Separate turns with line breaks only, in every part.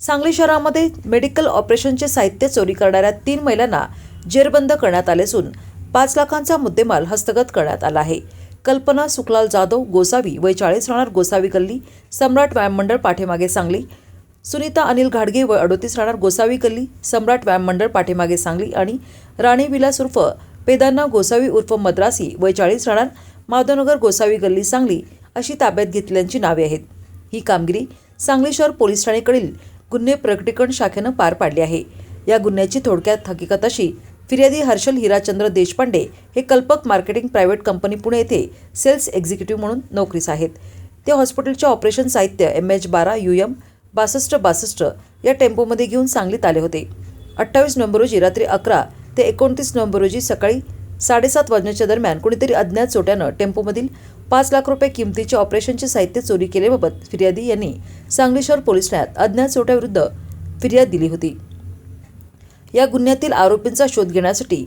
सांगली शहरामध्ये मेडिकल ऑपरेशनचे साहित्य चोरी करणाऱ्या तीन महिलांना जेरबंद करण्यात आले असून पाच लाखांचा मुद्देमाल हस्तगत करण्यात आला आहे. कल्पना सुखलाल जाधव गोसावी वय चाळीस राहणार गोसावी गल्ली सम्राट व्यायाम मंडळ पाठीमागे सांगली सुनीता अनिल घाडगे वय अडोतीस राहणार गोसावी गल्ली सम्राट व्यायाम मंडळ पाठीमागे सांगली आणि राणी विलास उर्फ पेदांना गोसावी उर्फ मद्रासी वय चाळीस राहणार माधवनगर गोसावी गल्ली सांगली अशी ताब्यात घेतल्याची नावे आहेत. ही कामगिरी सांगली शहर पोलीस ठाणेकडील गुन्हे प्रकटीकरण शाखेनं पार पाडले आहे. या गुन्ह्याची थोडक्यात हकीकत अशी फिर्यादी हर्षल हिराचंद्र देशपांडे हे कल्पक मार्केटिंग प्रायव्हेट कंपनी पुणे येथे सेल्स एक्झिक्युटिव्ह म्हणून नोकरीस आहेत. ते हॉस्पिटलच्या ऑपरेशन साहित्य एम एच बारा यू एम बासष्ट बासष्ट या टेम्पोमध्ये घेऊन सांगलीत आले होते. अठ्ठावीस नोव्हेंबर रोजी रात्री अकरा ते एकोणतीस नोव्हेंबर रोजी सकाळी साडेसात वाजण्याच्या दरम्यान कोणीतरी अज्ञात चोट्यानं टेम्पोमधील पाच लाख रुपये किमतीच्या ऑपरेशनचे साहित्य चोरी केल्याबाबत फिर्यादी यांनी सांगली शहर पोलीस ठाण्यात अज्ञात चोट्याविरुद्ध फिर्याद दिली होती. या गुन्ह्यातील आरोपींचा शोध घेण्यासाठी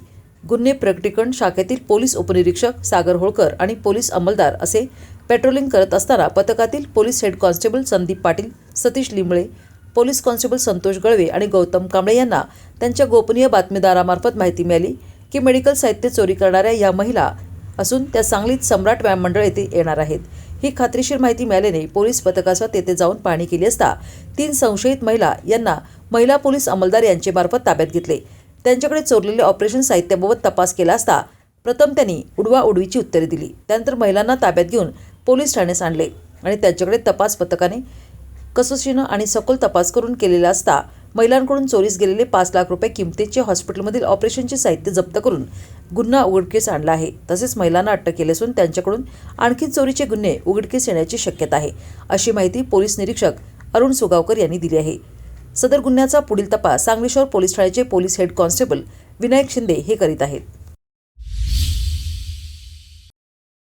गुन्हे प्रकटीकरण शाखेतील पोलीस उपनिरीक्षक सागर होळकर आणि पोलीस अंमलदार असे पेट्रोलिंग करत असताना पथकातील police head constable Sandeep Patil Satish Limbale police constable Santosh Galve आणि गौतम कांबळे यांना त्यांच्या गोपनीय बातमीदारामार्फत माहिती मिळाली की मेडिकल साहित्य चोरी करणाऱ्या या महिला असून त्या सांगलीत सम्राट व्यायाम मंडळ येथे येणार आहेत. ही खात्रीशीर माहिती मिळाल्याने पोलीस पथकासह तेथे जाऊन पाहणी केली असता तीन संशयित महिला यांना महिला पोलीस अंमलदार यांच्यामार्फत ताब्यात घेतले. त्यांच्याकडे चोरलेले ऑपरेशन साहित्याबाबत तपास केला असता प्रथम त्यांनी उडवा उडवीची उत्तरे दिली. त्यानंतर महिलांना ताब्यात घेऊन पोलीस ठाण्यास आणले आणि त्यांच्याकडे तपास पथकाने कसोशीनं आणि सखोल तपास करून केलेला असता महिलांकडून चोरीस गेलेले पाच लाख रुपये किमतीचे हॉस्पिटलमधील ऑपरेशनचे साहित्य जप्त करून गुन्हा उघडकीस आणला आहे. तसेच महिलांना अटक केली असून त्यांच्याकडून आणखी चोरीचे गुन्हे उघडकीस येण्याची शक्यता आहे अशी माहिती पोलीस निरीक्षक अरुण सुगावकर यांनी दिली आहे. सदर गुन्ह्याचा पुढील तपास सांगली शहर पोलीस ठाण्याचे police head constable Vinayak Shinde हे करीत आहेत.